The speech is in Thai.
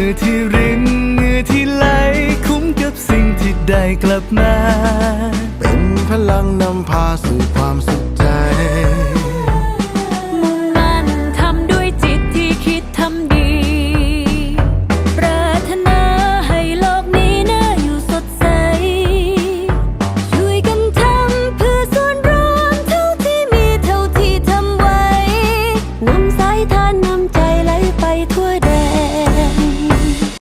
งื่อที่รินเหงื่อที่ไหลคุ้มกับสิ่งที่ได้กลับมา เป็นพลังนำพาสู่ความสุขใจ มุ่งมั่นทำด้วยจิตที่คิดทำดี ปรารถนให้โลกนี้น่าอยู่สดใส ช่วยกันทำเพื่อส่วนรวมเท่าที่มีเท่าที่ทำไวนำสายทานนำ